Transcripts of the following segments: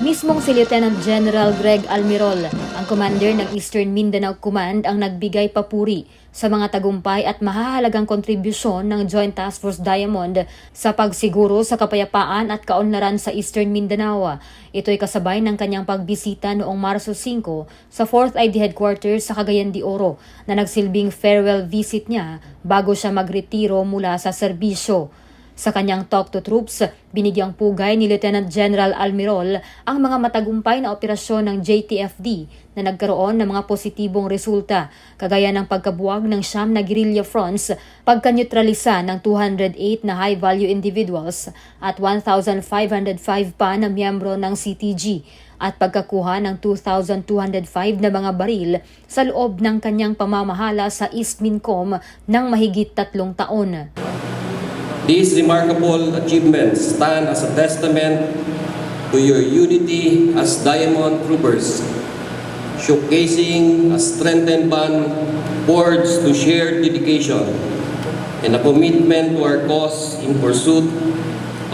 Mismong si Lieutenant General Greg Almirol, ang commander ng Eastern Mindanao Command ang nagbigay papuri sa mga tagumpay at mahahalagang kontribusyon ng Joint Task Force Diamond sa pagsiguro sa kapayapaan at kaunlaran sa Eastern Mindanao. Ito'y kasabay ng kanyang pagbisita noong Marso 5 sa 4th ID Headquarters sa Cagayan de Oro na nagsilbing farewell visit niya bago siya magretiro mula sa serbisyo. Sa kanyang talk to troops, binigyang pugay ni Lieutenant General Almirol ang mga matagumpay na operasyon ng JTFD na nagkaroon ng mga positibong resulta, kagaya ng pagkabuwag ng siyam na guerrilla fronts, pagkanyutralisa ng 208 na high-value individuals at 1,505 pa na miyembro ng CTG at pagkakuha ng 2,205 na mga baril sa loob ng kanyang pamamahala sa East Mincom ng mahigit tatlong taon. These remarkable achievements stand as a testament to your unity as Diamond Troopers, showcasing a strengthened bond forged to shared dedication and a commitment to our cause in pursuit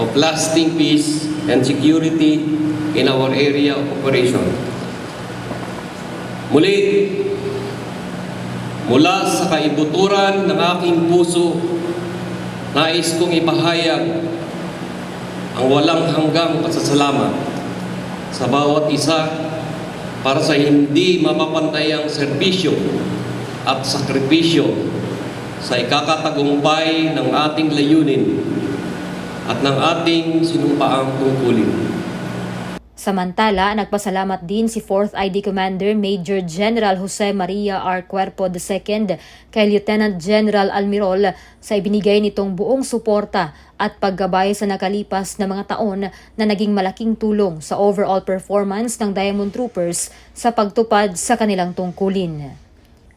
of lasting peace and security in our area of operation. Muli, mula sa kaibuturan ng aking puso Nais kong ipahayag ang walang hanggang pasasalamat sa bawat isa para sa hindi mapapantayang serbisyo at sakripisyo sa ikakatagumpay ng ating layunin at ng ating sinumpaang tungkulin. Samantala, nagpasalamat din si 4th ID Commander Major General Jose Maria R. Cuerpo II kay Lieutenant General Almirol sa ibinigay nitong buong suporta at paggabay sa nakalipas na mga taon na naging malaking tulong sa overall performance ng Diamond Troopers sa pagtupad sa kanilang tungkulin.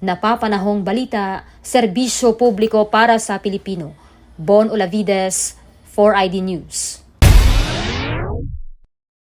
Napapanahong balita, serbisyo publiko para sa Pilipino. Bon Olavides, 4ID News.